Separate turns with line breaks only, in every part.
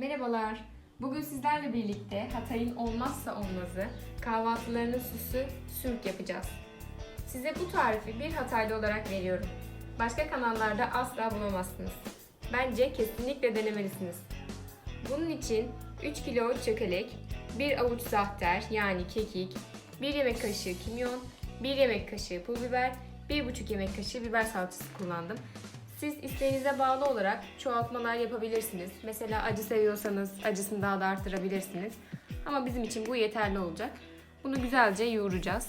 Merhabalar. Bugün sizlerle birlikte Hatay'ın olmazsa olmazı kahvaltılarının süsü sürk yapacağız. Size bu tarifi bir Hataylı olarak veriyorum. Başka kanallarda asla bulamazsınız. Bence kesinlikle denemelisiniz. Bunun için 3 kilo çökelek, 1 avuç zahter yani kekik, 1 yemek kaşığı kimyon, 1 yemek kaşığı pul biber, 1,5 yemek kaşığı biber salçası kullandım. Siz isteğinize bağlı olarak çoğaltmalar yapabilirsiniz. Mesela acı seviyorsanız acısını daha da arttırabilirsiniz. Ama bizim için bu yeterli olacak. Bunu güzelce yoğuracağız.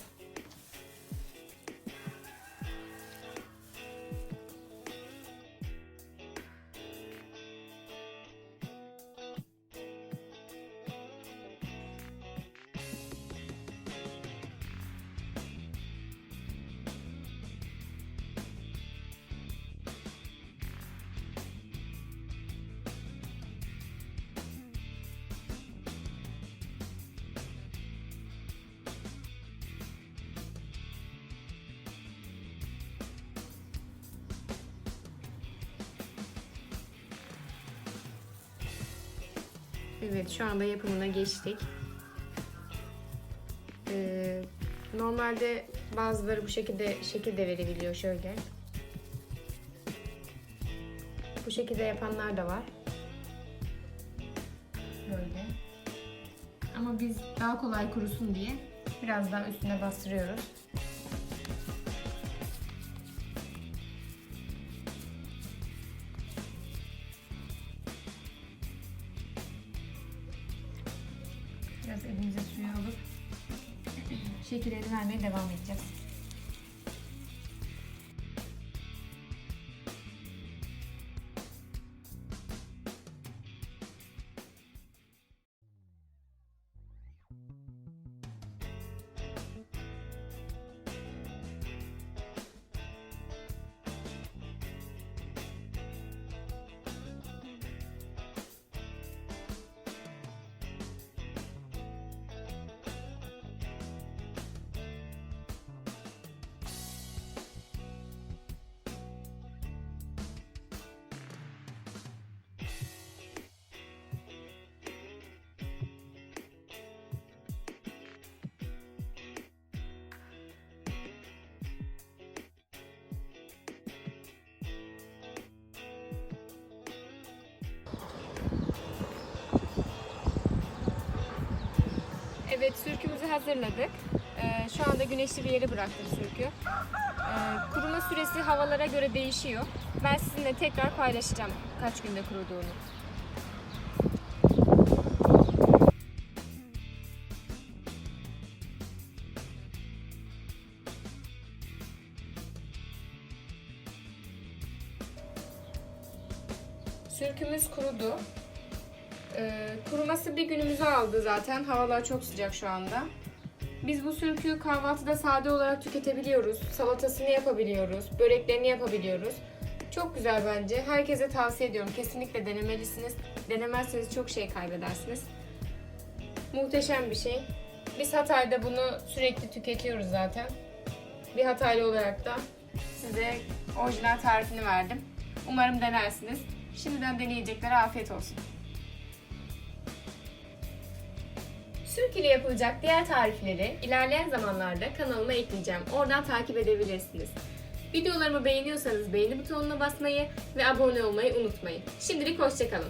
Evet şu anda yapımına geçtik. Ee, normalde bazıları bu şekilde şekil de verebiliyor şöyle. Bu şekilde yapanlar da var. Böyle. Ama biz daha kolay kurusun diye biraz daha üstüne bastırıyoruz. Biraz elimize suyu alıp şekilleri vermeye devam edeceğiz. Evet sürkümüzü hazırladık. Ee, şu anda güneşli bir yere bıraktım sürkü. Ee, kuruma süresi havalara göre değişiyor. Ben sizinle tekrar paylaşacağım kaç günde kuruduğunu. Sürkümüz kurudu. Ee, kuruması bir günümüzü aldı zaten. Havalar çok sıcak şu anda. Biz bu sürküyü kahvaltıda sade olarak tüketebiliyoruz. Salatasını yapabiliyoruz. Böreklerini yapabiliyoruz. Çok güzel bence. Herkese tavsiye ediyorum. Kesinlikle denemelisiniz. Denemezseniz çok şey kaybedersiniz. Muhteşem bir şey. Biz Hatay'da bunu sürekli tüketiyoruz zaten. Bir Hataylı olarak da size orijinal tarifini verdim. Umarım denersiniz. Şimdiden deneyeceklere afiyet olsun. Sürk ile yapılacak diğer tarifleri ilerleyen zamanlarda kanalıma ekleyeceğim. Oradan takip edebilirsiniz. Videolarımı beğeniyorsanız beğeni butonuna basmayı ve abone olmayı unutmayın. Şimdilik hoşçakalın.